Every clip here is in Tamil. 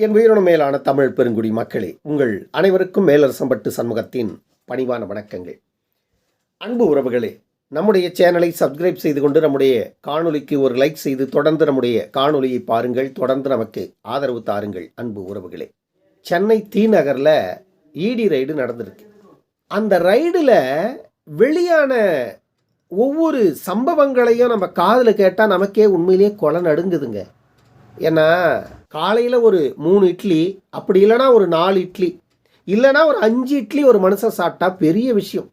என் உயிரின மேலான தமிழ் பெருங்குடி மக்களே உங்கள் அனைவருக்கும் மேலரசம்பட்டு சண்முகத்தின் பணிவான வணக்கங்கள். அன்பு உறவுகளே நம்முடைய சேனலை சப்ஸ்கிரைப் செய்து கொண்டு நம்முடைய காணொலிக்கு ஒரு லைக் செய்து தொடர்ந்து நம்முடைய காணொலியை பாருங்கள் தொடர்ந்து நமக்கு ஆதரவு தாருங்கள் அன்பு உறவுகளே. சென்னை தீ நகரில் இடி ரைடு நடந்திருக்கு. அந்த ரைடில் வெளியான ஒவ்வொரு சம்பவங்களையும் நம்ம காதில் கேட்டால் நமக்கே உண்மையிலேயே கொலை நடுங்குதுங்க. ஏன்னா காலையில் ஒரு மூணு இட்லி அப்படி இல்லைன்னா ஒரு நாலு இட்லி இல்லைன்னா ஒரு அஞ்சு இட்லி ஒரு மனுஷன் சாப்பிட்டா பெரிய விஷயம்.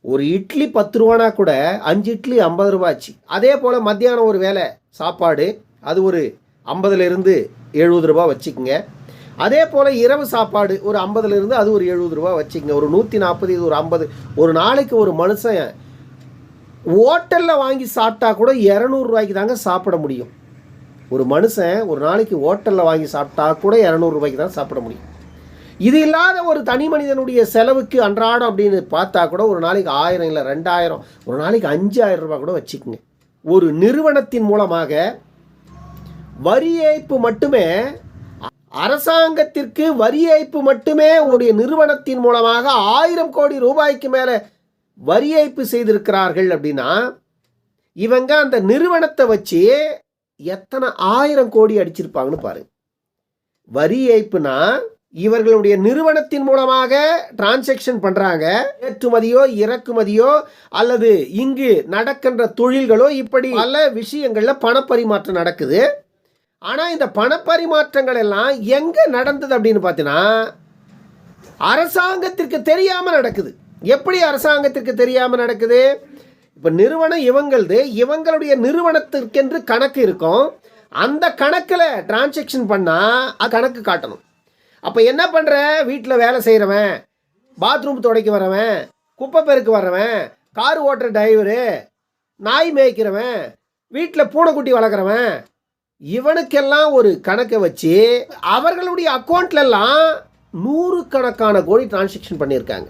ஒரு இட்லி பத்து ரூபானா கூட அஞ்சு இட்லி ஐம்பது ரூபாச்சு அதே போல் மத்தியானம் ஒரு வேலை சாப்பாடு அது ஒரு ஐம்பதுலேருந்து எழுபது ரூபா வச்சுக்கோங்க. அதே போல் இரவு சாப்பாடு ஒரு ஐம்பதுலேருந்து அது ஒரு எழுபது ரூபா வச்சுக்கோங்க. ஒரு நூற்றி நாற்பது இது ஒரு ஐம்பது. ஒரு நாளைக்கு ஒரு மனுஷன் ஹோட்டலில் வாங்கி சாப்பிட்டா கூட இரநூறுவாய்க்கு தாங்க சாப்பிட முடியும். ஒரு மனுஷன் ஒரு நாளைக்கு ஹோட்டலில் வாங்கி சாப்பிட்டா கூட இரநூறுபாய்க்கு தான் சாப்பிட முடியும். இது இல்லாத ஒரு தனி மனிதனுடைய செலவுக்கு அன்றாடம் அப்படின்னு பார்த்தா கூட ஒரு நாளைக்கு ஆயிரம் இல்லை ரெண்டாயிரம் ஒரு நாளைக்கு அஞ்சாயிரம் ரூபாய் கூட வச்சுக்கோங்க. ஒரு நிறுவனத்தின் மூலமாக வரி ஏய்ப்பு மட்டுமே அரசாங்கத்திற்கு வரி ஏய்ப்பு மட்டுமே உங்களுடைய நிறுவனத்தின் மூலமாக ஆயிரம் கோடி ரூபாய்க்கு மேலே வரி ஏய்ப்பு செய்திருக்கிறார்கள் அப்படின்னா இவங்க அந்த நிறுவனத்தை வச்சு எத்தனை ஆயிரம் கோடி அடிச்சிருப்பாங்கன்னு பாருங்க வரி ஏய்ப்புனா இவர்களுடைய நிறுவனத்தின் மூலமாக டிரான்சாக்ஷன் பண்ணுறாங்க ஏற்றுமதியோ இறக்குமதியோ அல்லது இங்கு நடக்கின்ற தொழில்களோ இப்படி பல விஷயங்களில் பணப்பரிமாற்றம் நடக்குது. ஆனால் இந்த பணப்பரிமாற்றங்கள் எல்லாம் எங்கே நடந்தது அப்படின்னு பார்த்தீங்கன்னா அரசாங்கத்திற்கு தெரியாமல் நடக்குது. எப்படி அரசாங்கத்திற்கு தெரியாமல் நடக்குது? இப்போ நிறுவனம் இவங்களது இவங்களுடைய நிறுவனத்திற்கென்று கணக்கு இருக்கும். அந்த கணக்கில் டிரான்சாக்ஷன் பண்ணால் கணக்கு காட்டணும். அப்போ என்ன பண்ணுற வீட்டில் வேலை செய்கிறவன் பாத்ரூம் துடைக்க வரவன் குப்பை பெருக்கு வர்றவன் கார் ஓட்டுற டிரைவரு நாய் மேய்க்கிறவன் வீட்டில் பூனைக்குட்டி வளர்க்குறவன் இவனுக்கெல்லாம் ஒரு கணக்கை வச்சு அவர்களுடைய அக்கௌண்ட்லலாம் நூறுக்கணக்கான கோடி டிரான்சாக்ஷன் பண்ணியிருக்காங்க.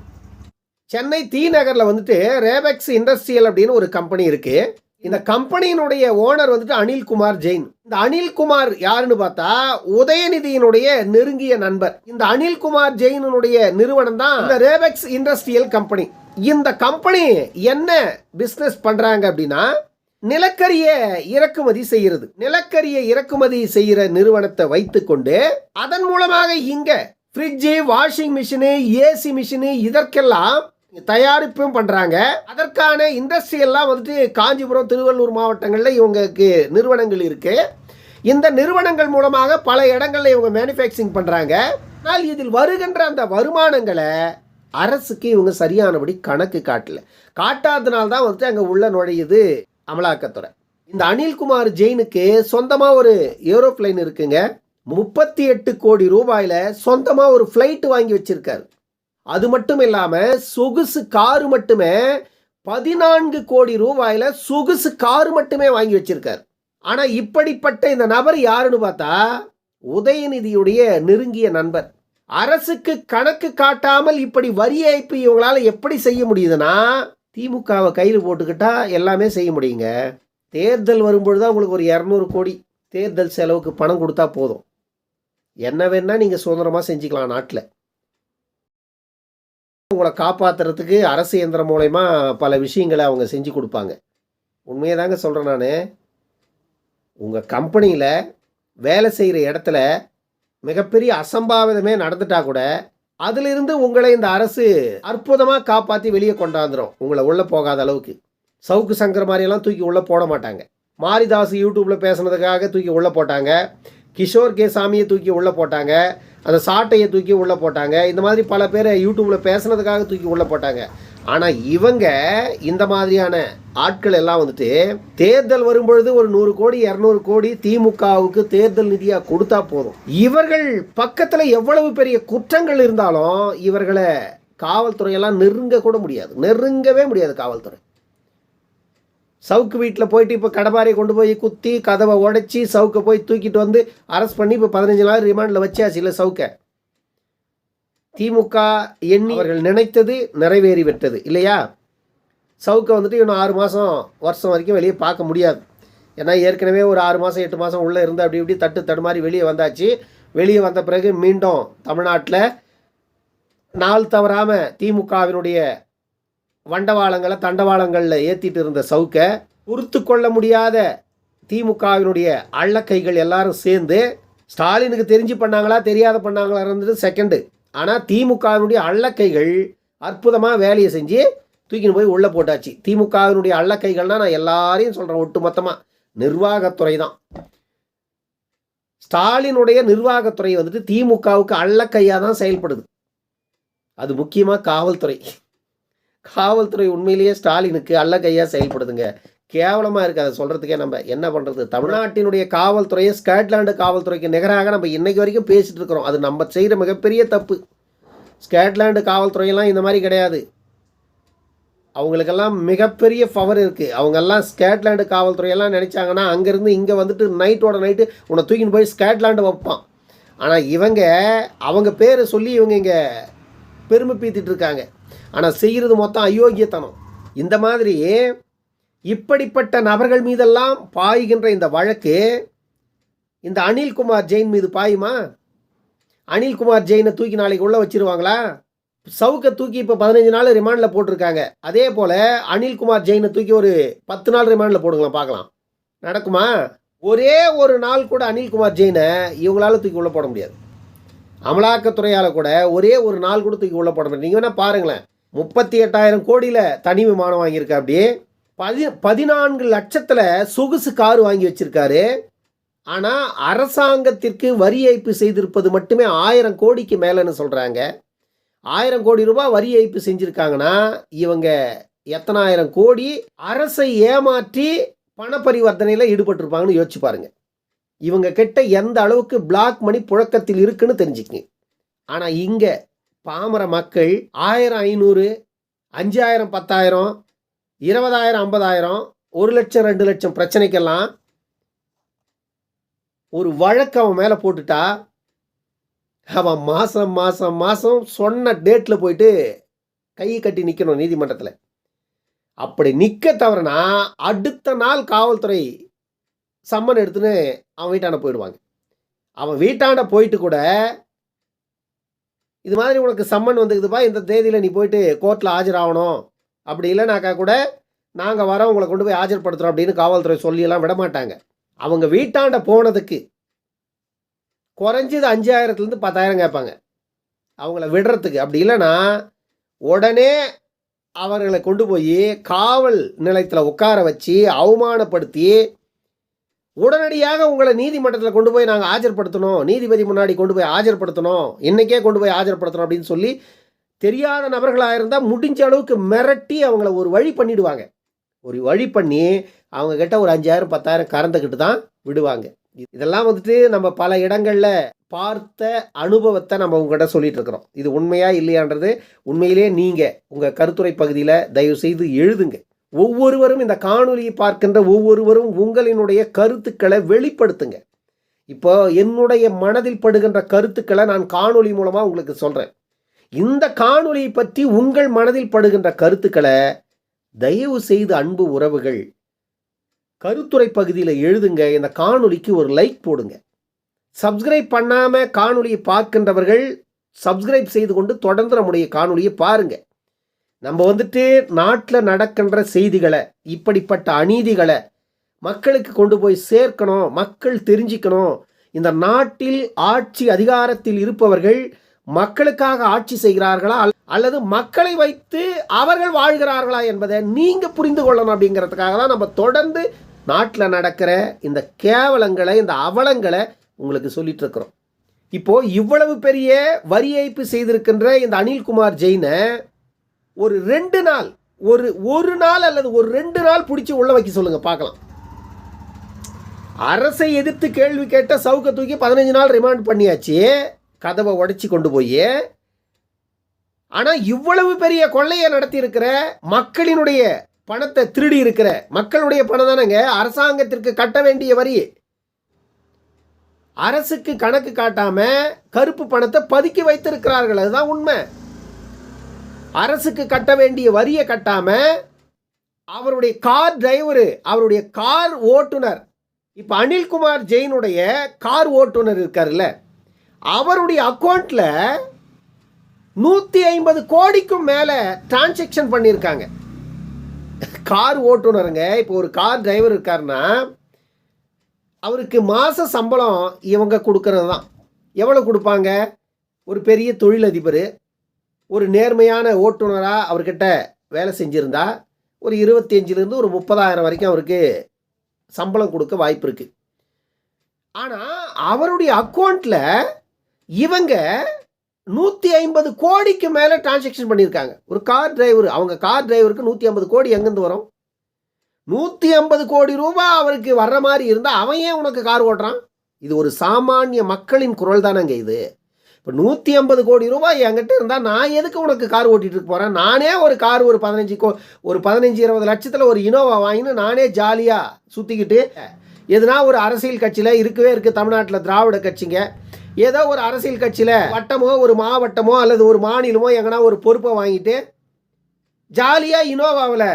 சென்னை தி நகரில் வந்துட்டு ரேபெக்ஸ் இண்டஸ்ட்ரியல் அப்படின்னு ஒரு கம்பெனி இருக்கு. இந்த கம்பெனியினுடைய ஓனர் வந்துட்டு அனில்குமார் ஜெயின். இந்த அனில்குமார் யாருன்னு பார்த்தா உதயநிதியினுடைய நெருங்கிய நண்பர். இந்த அனில்குமார் ஜெயினுடைய நிறுவனம் தான் இந்த ரேபெக்ஸ் இண்டஸ்ட்ரியல் கம்பெனி இந்த கம்பெனி என்ன பிஸ்னஸ் பண்றாங்க அப்படின்னா நிலக்கரியை இறக்குமதி செய்கிறது நிலக்கரியை இறக்குமதி செய்கிற நிறுவனத்தை வைத்துக்கொண்டு அதன் மூலமாக இங்க fridge washing machine AC machine இதற்கெல்லாம் தயாரிப்பும் பண்ணுறாங்க அதற்கான இண்டஸ்ட்ரி எல்லாம் வந்துட்டு காஞ்சிபுரம் திருவள்ளூர் மாவட்டங்களில் இவங்களுக்கு நிறுவனங்கள் இருக்குது இந்த நிறுவனங்கள் மூலமாக பல இடங்களில் இவங்க மேனுஃபேக்சரிங் பண்ணுறாங்க ஆனால் இதில் வருகின்ற அந்த வருமானங்களை அரசுக்கு இவங்க சரியானபடி கணக்கு காட்டல. காட்டாததுனால தான் வந்துட்டு அங்கே உள்ள நுழையுது அமலாக்கத்துறை. இந்த அனில்குமார் ஜெயினுக்கு சொந்தமாக ஒரு ஏரோப்ளைன் இருக்குங்க. முப்பத்தி எட்டு கோடி ரூபாயில் சொந்தமாக ஒரு ஃப்ளைட்டு வாங்கி வச்சுருக்காரு. அது மட்டும் இல்லாமல் சொகுசு காரு மட்டுமே பதினான்கு கோடி ரூபாயில் சொகுசு காரு மட்டுமே வாங்கி வச்சிருக்கார். ஆனால் இப்படிப்பட்ட இந்த நபர் யாருன்னு பார்த்தா உதயநிதியுடைய நெருங்கிய நண்பர். அரசுக்கு கணக்கு காட்டாமல் இப்படி வரி ஏய்ப்பு இவங்களால் எப்படி செய்ய முடியுதுன்னா திமுகவை கையில் போட்டுக்கிட்டா எல்லாமே செய்ய முடியுங்க. தேர்தல் வரும்பொழுது தான் உங்களுக்கு ஒரு இரநூறு கோடி தேர்தல் செலவுக்கு பணம் கொடுத்தா போதும். என்ன வேணால் நீங்கள் சுதந்திரமாக செஞ்சுக்கலாம் நாட்டில். உங்களை காப்பாற்றுறதுக்கு அரசு இயந்திரம் மூலயமா பல விஷயங்களை அவங்க செஞ்சு கொடுப்பாங்க. உண்மையை தாங்க சொல்கிறேன் நான். உங்கள் கம்பெனியில் வேலை செய்கிற இடத்துல மிகப்பெரிய அசம்பாவிதமே நடந்துட்டா கூட அதிலிருந்து உங்களை இந்த அரசு அற்புதமாக காப்பாற்றி வெளியே கொண்டாந்துரும். உங்களை உள்ளே போகாத அளவுக்கு. சவுக்கு சங்கர் மாதிரியெல்லாம் தூக்கி உள்ளே போட மாட்டாங்க. மாரிதாஸ் யூடியூப்பில் பேசுனதுக்காக தூக்கி உள்ளே போட்டாங்க. கிஷோர் கே சாமியை தூக்கி உள்ளே போட்டாங்க. அந்த சாட்டையை தூக்கி உள்ளே போட்டாங்க. இந்த மாதிரி பல பேரை யூடியூப்பில் பேசுனதுக்காக தூக்கி உள்ளே போட்டாங்க. ஆனால் இவங்க இந்த மாதிரியான ஆட்கள் எல்லாம் வந்துட்டு தேர்தல் வரும்பொழுது ஒரு நூறு கோடி இரநூறு கோடி திமுகவுக்கு தேர்தல் நிதியாக கொடுத்தா போதும். இவர்கள் பக்கத்தில் எவ்வளவு பெரிய குற்றங்கள் இருந்தாலும் இவர்களை காவல்துறையெல்லாம் நெருங்க கூட முடியாது. நெருங்கவே முடியாது காவல்துறை. சவுக்கு வீட்டில் போயிட்டு இப்போ கடபாரை கொண்டு போய் குத்தி கதவை உடைச்சி சவுக்கை போய் தூக்கிட்டு வந்து அரெஸ்ட் பண்ணி இப்போ பதினஞ்சு நாள் ரிமாண்டில் வச்சாச்சு. இல்லை சவுக்கை. திமுக எண்ணி அவர்கள் நினைத்தது நிறைவேறி விட்டது இல்லையா? சவுக்கை வந்துட்டு இன்னும் ஆறு மாதம் வருஷம் வரைக்கும் வெளியே பார்க்க முடியாது. ஏன்னா ஏற்கனவே ஒரு ஆறு மாதம் எட்டு மாதம் உள்ளே இருந்து அப்படி இப்படி தட்டு தடுமாறி வெளியே வந்தாச்சு. வெளியே வந்த பிறகு மீண்டும் தமிழ்நாட்டில் நாள் தவறாமல் திமுகவினுடைய வண்டவாளங்களை தண்டவாளங்களில் ஏற்றிட்டு இருந்த சவுக்கை பொறுத்து கொள்ள முடியாத திமுகவினுடைய அள்ளக்கைகள் எல்லாரும் சேர்ந்து ஸ்டாலினுக்கு தெரிஞ்சு பண்ணாங்களா தெரியாத பண்ணாங்களா இருந்தது செகண்டு ஆனால் திமுகவினுடைய அள்ளக்கைகள் அற்புதமாக வேலையை செஞ்சு தூக்கின்னு போய் உள்ளே போட்டாச்சு. திமுகவினுடைய அள்ளக்கைகள்னால் நான் எல்லாரையும் சொல்கிறேன் ஒட்டுமொத்தமாக நிர்வாகத்துறை தான் ஸ்டாலினுடைய நிர்வாகத்துறை வந்துட்டு திமுகவுக்கு அள்ளக்கையாக தான் செயல்படுது. அது முக்கியமாக காவல்துறை. காவல்துறை உண்மையிலேயே ஸ்டாலினுக்கு அள்ளக்கையாக செயல்படுதுங்க. கேவலமாக இருக்குது அதை சொல்கிறதுக்கே நம்ம என்ன பண்ணுறது தமிழ்நாட்டினுடைய காவல்துறையை ஸ்காட்லாண்டு காவல்துறைக்கு நிகராக நம்ம இன்றைக்கு வரைக்கும் பேசிகிட்டு இருக்கிறோம். அது நம்ம செய்கிற மிகப்பெரிய தப்பு. ஸ்காட்லாண்டு காவல்துறையெல்லாம் இந்த மாதிரி கிடையாது. அவங்களுக்கெல்லாம் மிகப்பெரிய பவர் இருக்குது அவங்கெல்லாம் ஸ்காட்லாண்டு காவல்துறையெல்லாம் நினச்சாங்கன்னா அங்கேருந்து இங்கே வந்துட்டு நைட்டோட நைட்டு உன்னை தூக்கின்னு போய் ஸ்காட்லாண்டு வைப்பான். ஆனால் இவங்க அவங்க பேரை சொல்லி இவங்க இங்கே பெருமை பீத்திட்டு இருக்காங்க. ஆனால் செய்கிறது மொத்தம் அயோக்கியத்தனம். இந்த மாதிரி இப்படிப்பட்ட நபர்கள் மீதெல்லாம் பாய்கின்ற இந்த வழக்கு இந்த அனில்குமார் ஜெயின் மீது பாயுமா? அனில்குமார் ஜெயினை தூக்கி நாளைக்கு உள்ளே வச்சிருவாங்களா? சவுக்கை தூக்கி இப்போ பதினஞ்சு நாள் ரிமாண்டில் போட்டிருக்காங்க. அதே போல் அனில்குமார் ஜெயினை தூக்கி ஒரு பத்து நாள் ரிமாண்டில் போடுங்களேன் பார்க்கலாம். நடக்குமா? ஒரே ஒரு நாள் கூட அனில்குமார் ஜெயினை இவங்களால தூக்கி உள்ளே போட முடியாது. அமலாக்கத்துறையால் கூட ஒரே ஒரு நாள் கூட தூக்கி உள்ளே போட முடியாது. நீங்கள் வேணால் பாருங்களேன். முப்பத்தி எட்டாயிரம் கோடியில் தனி விமானம் வாங்கியிருக்கா அப்படி பதி பதினான்கு லட்சத்தில் சொகுசு கார் வாங்கி வச்சிருக்காரு. ஆனால் அரசாங்கத்திற்கு வரி ஏய்ப்பு செய்திருப்பது மட்டுமே ஆயிரம் கோடிக்கு மேலேன்னு சொல்கிறாங்க ஆயிரம் கோடி ரூபாய் வரி ஏய்ப்பு செஞ்சுருக்காங்கன்னா இவங்க எத்தனாயிரம் கோடி அரசை ஏமாற்றி பண பரிவர்த்தனையில் ஈடுபட்டிருப்பாங்கன்னு யோசிச்சு பாருங்கள் இவங்க கிட்ட எந்த அளவுக்கு பிளாக் மணி புழக்கத்தில் இருக்குன்னு தெரிஞ்சுக்கங்க. ஆனால் இங்கே பாமர மக்கள் ஆயிரம் ஐநூறு அஞ்சாயிரம் பத்தாயிரம் இருபதாயிரம் ஐம்பதாயிரம் ஒரு லட்சம் ரெண்டு லட்சம் பிரச்சனைக்கெல்லாம் ஒரு வழக்கு அவன் மேலே போட்டுட்டா அவன் மாதம் மாதம் மாதம் சொன்ன டேட்டில் போயிட்டு கை கட்டி நிற்கணும் நீதிமன்றத்தில். அப்படி நிற்க தவறுனா அடுத்த நாள் காவல்துறை சம்மன் எடுத்துன்னு அவன் வீட்டாண்ட போயிடுவாங்க. அவன் வீட்டாண்ட போயிட்டு கூட இது மாதிரி உனக்கு சம்மன் வந்துக்குதுப்பா இந்த தேதியில் நீ போயிட்டு கோர்ட்டில் ஆஜராகணும். அப்படி இல்லைனாக்கா கூட நாங்கள் வர உங்களை கொண்டு போய் ஆஜர்படுத்துகிறோம் அப்படின்னு காவல்துறை சொல்லியெல்லாம் விட மாட்டாங்க அவங்க வீட்டாண்ட போனதுக்கு குறைஞ்சது அஞ்சாயிரத்துலேருந்து பத்தாயிரம் கேட்பாங்க. அவங்கள விடுறதுக்கு. அப்படி இல்லைன்னா உடனே அவர்களை கொண்டு போய் காவல் நிலையத்தில் உட்கார வச்சு அவமானப்படுத்தி உடனடியாக உங்களை நீதிமன்றத்தில் கொண்டு போய் நாங்கள் ஆஜர்படுத்தணும். நீதிபதி முன்னாடி கொண்டு போய் ஆஜர்படுத்தணும். இன்றைக்கே கொண்டு போய் ஆஜர்படுத்தணும் அப்படின்னு சொல்லி தெரியாத நபர்களாக இருந்தால் முடிஞ்ச அளவுக்கு மிரட்டி அவங்கள ஒரு வழி பண்ணிவிடுவாங்க ஒரு வழி பண்ணி அவங்கக்கிட்ட ஒரு அஞ்சாயிரம் பத்தாயிரம் கறந்துக்கிட்டு தான் விடுவாங்க. இதெல்லாம் வந்துட்டு நம்ம பல இடங்களில் பார்த்த அனுபவத்தை நம்ம உங்கள்கிட்ட சொல்லிகிட்டு இருக்கிறோம். இது உண்மையாக இல்லையான்றது உண்மையிலே நீங்கள் உங்கள் கருத்துரை பகுதியில் தயவுசெய்து எழுதுங்க. ஒவ்வொருவரும் இந்த காணொலியை பார்க்கின்ற ஒவ்வொருவரும் உங்களினுடைய கருத்துக்களை வெளிப்படுத்துங்க. இப்போ என்னுடைய மனதில் படுகின்ற கருத்துக்களை நான் காணொலி மூலமாக உங்களுக்கு சொல்கிறேன் இந்த காணொலியை பற்றி உங்கள் மனதில் படுகின்ற கருத்துக்களை தயவு செய்து அன்பு உறவுகள் கருத்துரை பகுதியில் எழுதுங்க. இந்த காணொலிக்கு ஒரு லைக் போடுங்க. சப்ஸ்கிரைப் பண்ணாமல் காணொலியை பார்க்கின்றவர்கள் சப்ஸ்கிரைப் செய்து கொண்டு தொடர்ந்து நம்முடைய காணொலியை பாருங்கள் நம்ம வந்துட்டு நாட்டில் நடக்கின்ற செய்திகளை இப்படிப்பட்ட அநீதிகளை மக்களுக்கு கொண்டு போய் சேர்க்கணும் மக்கள் தெரிஞ்சுக்கணும். இந்த நாட்டில் ஆட்சி அதிகாரத்தில் இருப்பவர்கள் மக்களுக்காக ஆட்சி செய்கிறார்களா அல்லது மக்களை வைத்து அவர்கள் வாழ்கிறார்களா என்பதை நீங்கள் புரிந்து கொள்ளணும் அப்படிங்கிறதுக்காக தான் நம்ம தொடர்ந்து நாட்டில் நடக்கிற இந்த கேவலங்களை இந்த அவலங்களை உங்களுக்கு சொல்லிட்டு இருக்கிறோம். இப்போ இவ்வளவு பெரிய வரி ஏய்ப்பு செய்திருக்கின்ற இந்த அனில்குமார் ஜெயினை ஒரு ரெண்டு நாள் ஒரு ஒரு நாள் அல்லது ஒரு ரெண்டு நாள் பிடிச்சி உள்ள வைக்க சொல்லுங்க பார்க்கலாம். அரசை எதிர்த்து கேள்வி கேட்ட சவுக்க தூக்கி பதினஞ்சு நாள் ரிமாண்ட் பண்ணியாச்சு. கதவை உடைச்சி கொண்டு போய். ஆனால் இவ்வளவு பெரிய கொள்ளையை நடத்தி இருக்கிற மக்களினுடைய பணத்தை திருடி இருக்கிற மக்களுடைய பணம் தானேங்க அரசாங்கத்திற்கு கட்ட வேண்டிய வரி. அரசுக்கு கணக்கு காட்டாம கருப்பு பணத்தை பதுக்கி வைத்திருக்கிறார்கள் அதுதான் உண்மை. அரசுக்கு கட்ட வேண்டிய வரியை கட்டாமல் அவருடைய கார் டிரைவரு அவருடைய கார் ஓட்டுநர் இப்போ அனில்குமார் ஜெயினுடைய கார் ஓட்டுநர் இருக்கார்ல அவருடைய அக்கௌண்ட்டில் நூற்றி ஐம்பது கோடிக்கும் மேலே டிரான்சாக்ஷன் பண்ணியிருக்காங்க கார் ஓட்டுநருங்க இப்போ ஒரு கார் டிரைவர் இருக்காருன்னா அவருக்கு மாத சம்பளம் இவங்க கொடுக்கறது தான் எவ்வளோ கொடுப்பாங்க? ஒரு பெரிய தொழிலதிபர் ஒரு நேர்மையான ஓட்டுநராக அவர்கிட்ட வேலை செஞ்சுருந்தா ஒரு இருபத்தஞ்சிலேருந்து ஒரு முப்பதாயிரம் வரைக்கும் அவருக்கு சம்பளம் கொடுக்க வாய்ப்பு இருக்குது ஆனால் அவருடைய அக்கௌண்ட்டில் இவங்க நூற்றி ஐம்பது கோடிக்கு மேலே டிரான்சாக்ஷன் பண்ணியிருக்காங்க ஒரு கார் டிரைவர் அவங்க கார் டிரைவருக்கு நூற்றி ஐம்பது கோடி எங்கேருந்து வரும்? நூற்றி ஐம்பது கோடி ரூபா அவருக்கு வர்ற மாதிரி இருந்தால் அவன் ஏன் உனக்கு கார் ஓட்டுறான்? இது ஒரு சாமானிய மக்களின் குரல் தானங்க இது. இப்போ நூற்றி ஐம்பது கோடி ரூபாய் என்கிட்ட இருந்தால் நான் எதுக்கு உனக்கு கார் ஓட்டிகிட்டு இருக்க போகிறேன் நானே ஒரு கார் ஒரு பதினஞ்சு கோ ஒரு பதினஞ்சு இருபது லட்சத்தில் ஒரு இனோவா வாங்கினு நானே ஜாலியாக சுற்றிக்கிட்டு எதுனா ஒரு அரசியல் கட்சியில் இருக்கவே இருக்குது தமிழ்நாட்டில் திராவிட கட்சிங்க. ஏதோ ஒரு அரசியல் கட்சியில் வட்டமோ ஒரு மாவட்டமோ அல்லது ஒரு மாநிலமோ எங்கன்னா ஒரு பொறுப்பை வாங்கிட்டு ஜாலியாக இனோவாவில்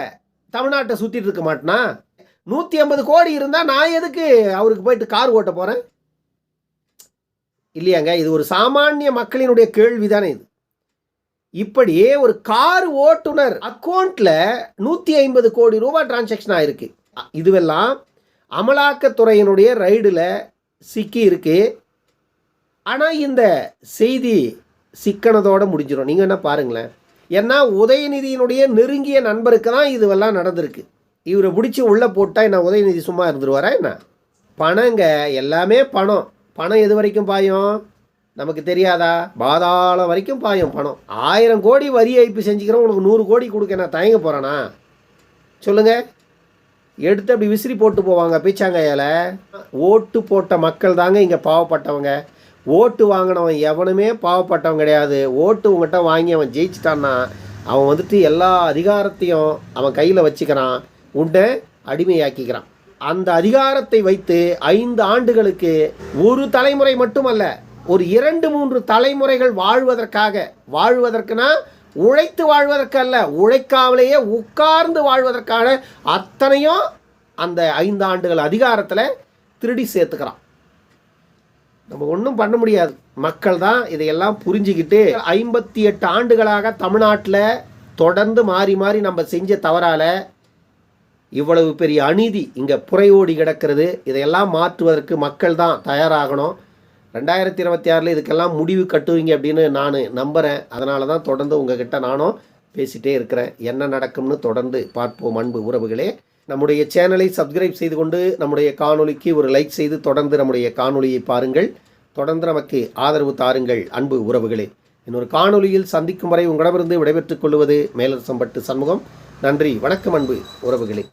தமிழ்நாட்டை சுற்றிட்டு இருக்க மாட்டேனா? நூற்றி ஐம்பது கோடி இருந்தால் நான் எதுக்கு அவருக்கு போயிட்டு கார் ஓட்ட போகிறேன் இல்லையாங்க? இது ஒரு சாமானிய மக்களினுடைய கேள்வி தானே இது. இப்படியே ஒரு கார் ஓட்டுநர் அக்கௌண்ட்டில் நூற்றி ஐம்பது கோடி ரூபாய் டிரான்சாக்ஷன் ஆயிருக்கு. இதுவெல்லாம் அமலாக்கத்துறையினுடைய ரைடில் சிக்கி இருக்கு. ஆனால் இந்த செய்தி சிக்கனதோடு முடிஞ்சிடும் நீங்கள் என்ன பாருங்களேன். ஏன்னா உதயநிதியினுடைய நெருங்கிய நண்பருக்கு தான் இதுவெல்லாம் நடந்திருக்கு. இவரை பிடிச்சி உள்ளே போட்டால் என்ன உதயநிதி சும்மா இருந்துருவாரா என்ன? பணங்க எல்லாமே பணம். பணம் எது வரைக்கும் பாயும்? நமக்கு தெரியாதா? பாதாளம் வரைக்கும் பாயும் பணம். ஆயிரம் கோடி வரி ஏய்ப்பு செஞ்சுக்கிறோம் உனக்கு நூறு கோடி கொடுக்க நான் தயங்க போகிறேனா சொல்லுங்கள் எடுத்து அப்படி விசிறி போட்டு போவாங்க பீச்சாங்கையால். ஓட்டு போட்ட மக்கள் தாங்க இங்கே பாவப்பட்டவங்க. ஓட்டு வாங்கினவன் எவனுமே பாவப்பட்டவன் கிடையாது. ஓட்டு உங்கள்கிட்ட வாங்கி அவன் ஜெயிச்சிட்டான்னா அவன் வந்துட்டு எல்லா அதிகாரத்தையும் அவன் கையில் வச்சுக்கிறான். உண்டை அடிமையாக்கிக்கிறான். அந்த அதிகாரத்தை வைத்து ஐந்து ஆண்டுகளுக்கு ஒரு தலைமுறை மட்டுமல்ல ஒரு இரண்டு மூன்று தலைமுறைகள் வாழ்வதற்காக வாழ்வதற்குனா உழைத்து வாழ்வதற்கு அல்ல உழைக்காமலேயே உட்கார்ந்து வாழ்வதற்கான அத்தனையும் அந்த ஐந்து ஆண்டுகள் அதிகாரத்தில் திருடி சேர்த்துக்கிறான். நம்ம ஒன்றும் பண்ண முடியாது. மக்கள் தான் இதையெல்லாம் புரிஞ்சுக்கிட்டு ஐம்பத்தி எட்டு ஆண்டுகளாக தமிழ்நாட்டில் தொடர்ந்து மாறி மாறி நம்ம செஞ்ச தவறால இவ்வளவு பெரிய அநீதி இங்கே புறையோடி கிடக்கிறது. இதையெல்லாம் மாற்றுவதற்கு மக்கள் தான் தயாராகணும். ரெண்டாயிரத்தி இருபத்தி ஆறில் இதுக்கெல்லாம் முடிவு கட்டுவீங்க அப்படின்னு நான் நம்புகிறேன் அதனால தான் தொடர்ந்து உங்ககிட்ட நானும் பேசிகிட்டே இருக்கிறேன். என்ன நடக்கும்னு தொடர்ந்து பார்ப்போம். அன்பு உறவுகளே நம்முடைய சேனலை சப்ஸ்கிரைப் செய்து கொண்டு நம்முடைய காணொலிக்கு ஒரு லைக் செய்து தொடர்ந்து நம்முடைய காணொலியை பாருங்கள். தொடர்ந்து நமக்கு ஆதரவு தாருங்கள். அன்பு உறவுகளே இன்னொரு காணொலியில் சந்திக்கும் வரை உங்களிடமிருந்து விடைபெற்றுக் கொள்வது மேலரசம்பட்டு சண்முகம். நன்றி வணக்கம் அன்பு உறவுகளே.